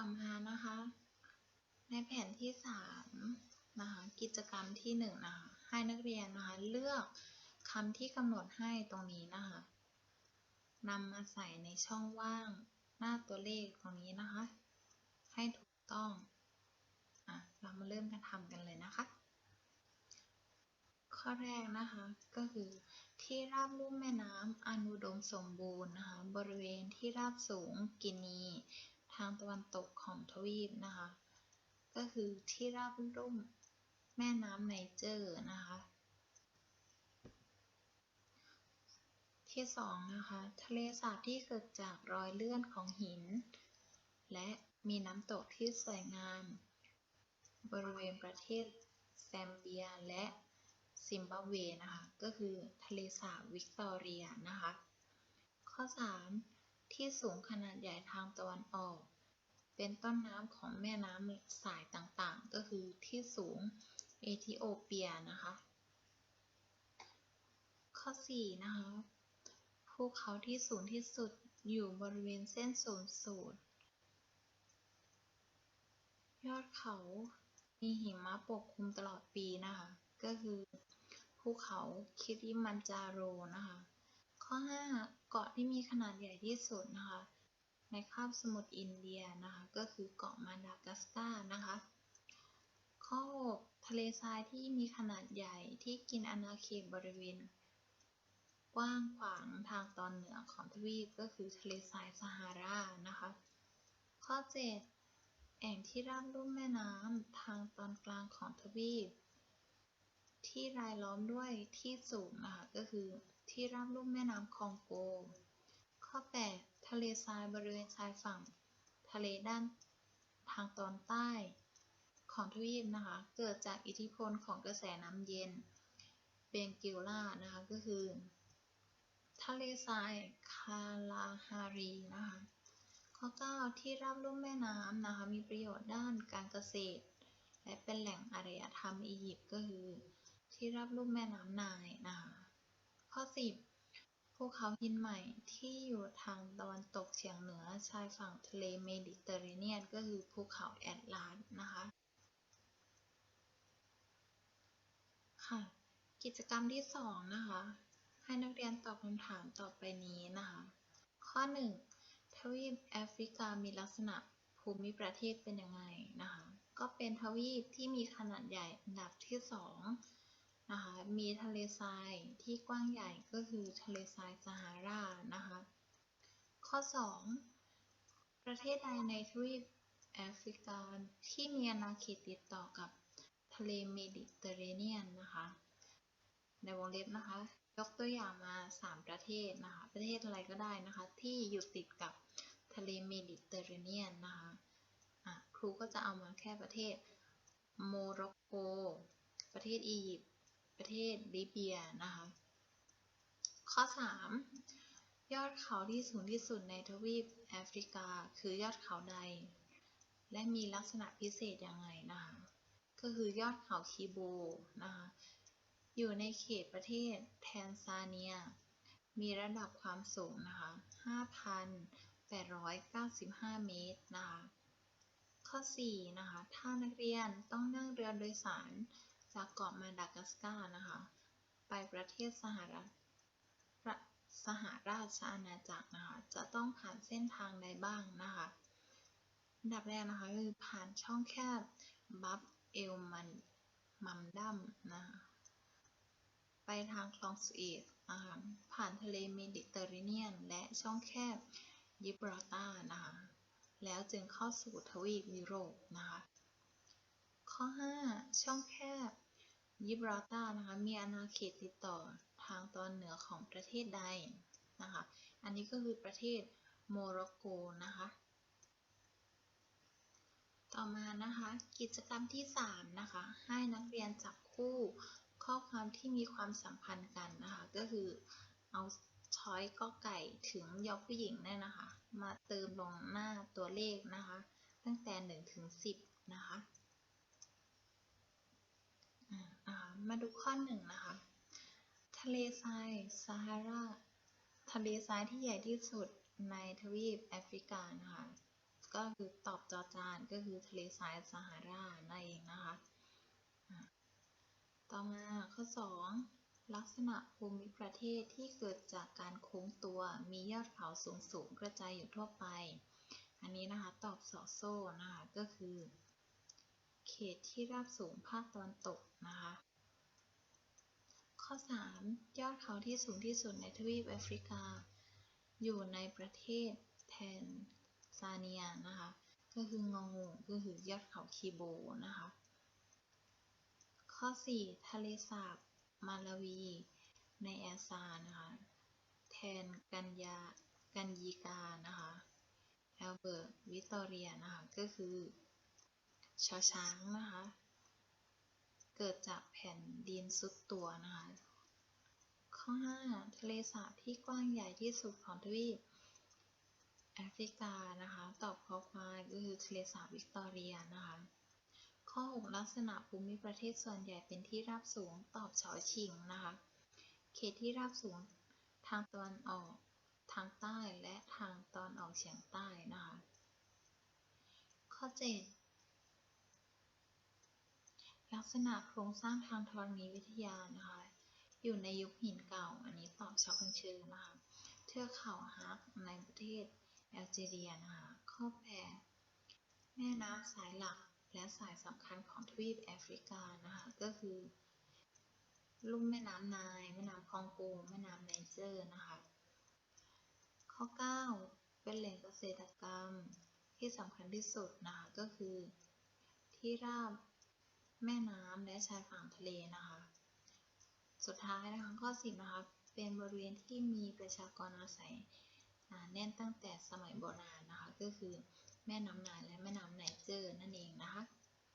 ต่อมานะคะ ในแผนที่สามนะคะกิจกรรมที่หนึ่งนะคะให้นักเรียนนะคะเลือกคำที่กำหนดให้ตรงนี้นะคะนำมาใส่ในช่องว่างหน้าตัวเลขตรงนี้นะคะ ให้ถูกต้องอะเรามาเริ่มกันทำกันเลยนะคะ ข้อแรกนะคะก็คือที่ราบลุ่มแม่น้ำอนุดมสมบูรณ์นะคะบริเวณที่ราบสูงกินี ทางตะวันตกของทวีปนะคะ ก็คือที่ราบลุ่มแม่น้ำไนเจอร์นะคะ ที่สองนะคะทะเลสาบที่เกิดจากรอยเลื่อนของหิน และมีน้ำตกที่สวยงาม บริเวณประเทศแซมเบียและซิมบับเวนะคะ ก็คือทะเลสาบวิกตอเรียนะคะ ข้อ 3 ที่สูงขนาดใหญ่ทางตะวันออก เป็นต้นน้ำของแม่น้ำสายต่างๆ ก็คือที่สูงเอธิโอเปียนะคะ ข้อ 4 นะคะภูเขาที่สูงที่สุดอยู่บริเวณเส้นศูนย์สูตร ยอดเขามีหิมะปกคลุมตลอดปีนะคะ ก็คือภูเขาคิริมันจาโรนะคะ ข้อ 5 เกาะที่มีขนาดใหญ่ที่สุดนะคะ ในคาบสมุทรอินเดียนะคะ ก็คือเกาะมาดากัสการ์นะคะ ข้อ 6 ทะเลทรายที่มีขนาดใหญ่ที่กินอาณาเขตบริเวณกว้างขวางทางตอนเหนือของทวีปก็คือทะเลทรายซาฮารานะคะ ข้อ 7 แอ่งที่ราบลุ่มแม่น้ำทางตอนกลางของทวีป ที่รายล้อมด้วยที่สูงนะคะก็คือ ที่ราบลุ่มแม่น้ำคองโก ข้อ 8 ทะเลทรายบริเวณชายฝั่ง ทะเลด้านทางตอนใต้ ของทวีปนะคะ เกิดจากอิทธิพลของกระแสน้ำเย็นเบงกิลล่านะคะก็คือ ทะเลทรายคาลาฮารีนะคะข้อ 9 ที่ราบลุ่มแม่น้ำนะคะมีประโยชน์ด้านการเกษตร และเป็นแหล่งอารยธรรมอียิปต์ก็คือ ที่ราบลุ่มแม่น้ำไนายนะคะ ข้อ 10 ภูเขาหินใหม่ที่อยู่ทางตะวันตกเฉียงเหนือชายฝั่งทะเลเมดิเตอร์เรเนียน ก็คือภูเขาแอตลาสนะคะค่ะ กิจกรรมที่ 2 นะคะ ให้นักเรียนตอบคำถามต่อไปนี้นะคะ ข้อ 1 ทวีปแอฟริกามีลักษณะภูมิประเทศเป็นยังไงนะคะ ก็เป็นทวีปที่มีขนาดใหญ่อันดับที่ 2 นะคะมีทะเลทรายที่กว้างใหญ่ก็คือทะเลทรายซาฮารานะคะข้อ 2 ประเทศใดในทวีปแอฟริกาที่มีอาณาเขตติดต่อกับทะเลเมดิเตอร์เรเนียนนะคะในวงเล็บนะคะยกตัวอย่างมา 3 ประเทศนะคะประเทศอะไรก็ได้นะคะที่อยู่ติดกับทะเลเมดิเตอร์เรเนียนนะคะะครูก็จะเอามาแค่ประเทศโมร็อกโก ประเทศอียิปต์ ประเทศลิเบียนะคะ ข้อ 3 ยอดเขาที่สูงที่สุดในทวีปแอฟริกา คือยอดเขาใด และมีลักษณะพิเศษยังไงนะคะ ก็คือยอดเขาคีโบนะคะ อยู่ในเขตประเทศแทนซาเนีย มีระดับความสูงนะคะ 5,895 เมตรนะคะ ข้อ 4 นะคะ ถ้านักเรียนต้องนั่งเรือโดยสาร จากเกาะมาดากัสการ์นะคะ ไปประเทศสหรัฐสหราชอาณาจักรนะคะ จะต้องผ่านเส้นทางใดบ้างนะคะอันดับแรกนะคะคือผ่านช่องแคบบัฟเอลมันมัมดัมนะคะไปทางคลองสเอตนะคะผ่านทะเลเมดิเตอร์เรเนียน และช่องแคบยิบราลตานะคะแล้วจึงเข้าสู่ทวีปยุโรปนะคะข้อ 5 ช่องแคบ ยิบราลตาร์นะคะมีอาณาเขตติดต่อทางตอนเหนือของประเทศใดนะคะ อันนี้ก็คือประเทศโมร็อกโกนะคะ ต่อมานะคะกิจกรรมที่ 3 นะคะ ให้นักเรียนจับคู่ข้อความที่มีความสัมพันธ์กันนะคะ ก็คือเอาช้อยก็ไก่ถึงยอผู้หญิงเนี่ยนะคะ มาเติมลงหน้าตัวเลขนะคะ ตั้งแต่ 1 ถึง 10 นะคะ มาดูข้อ1นะคะ ทะเลทรายซาฮารา ทะเลทรายที่ใหญ่ที่สุดในทวีปแอฟริกานะคะ ก็คือตอบจอจานก็คือทะเลทรายซาฮารานั่นเองนะคะ ต่อมาข้อ 2 ลักษณะภูมิประเทศที่เกิดจากการโค้งตัวมียอดเขาสูงสูงๆกระจายอยู่ทั่วไป อันนี้นะคะตอบสอโซ่นะคะก็คือ ตที่ราบสูงภาคตะวันตกนะคะ ข้อ 3 ยอดเขาที่สูงที่สุดในทวีปแอฟริกา อยู่ในประเทศแทนซาเนียนะคะ ก็คืององูก็คือยอดเขาคีโบนะคะ ข้อ 4 ทะเลสาบมาลาวีในแอซานะคะแทนกันยากันยีกานะคะแอลเบิร์ตวิตอเรียนะคะ ก็คือ ชอช้างนะคะ เกิดจากแผ่นดินซุดตัวนะคะ ข้อ 5 ทะเลสาบที่กว้างใหญ่ที่สุดของทวีปแอฟริกานะคะ ตอบคอควายก็คือทะเลสาบวิกตอเรียนะคะ ข้อ 6 ลักษณะภูมิประเทศส่วนใหญ่เป็นที่ราบสูงตอบชอชิงนะคะ เขตที่ราบสูงทางตะวันออก ทางใต้และทางตอนออกเฉียงใต้นะคะ ข้อ 7 ลักษณะโครงสร้างทางธรณีวิทยานะคะ อยู่ในยุคหินเก่า อันนี้ตอบช็อกกันเชิญนะคะเทือกเขาฮักในประเทศแอลจีเรียนะคะข้อ8แม่น้ำสายหลักและสายสำคัญของทวีปแอฟริกานะคะ ก็คือลุ่มแม่น้ำไนายแม่น้ำคองโกแม่น้ำไนเจอร์นะคะ ข้อ 9 เป็นแหล่งเกษตรกรรมที่สำคัญที่สุดนะคะก็คือ ที่ราบ แม่น้ำและชายฝั่งทะเลนะคะ สุดท้ายนะคะข้อสิบนะคะเป็นบริเวณที่มีประชากรอาศัยแน่นตั้งแต่สมัยโบราณนะคะ ก็คือแม่น้ำนายและแม่น้ำไนเจอร์นั่นเองนะคะ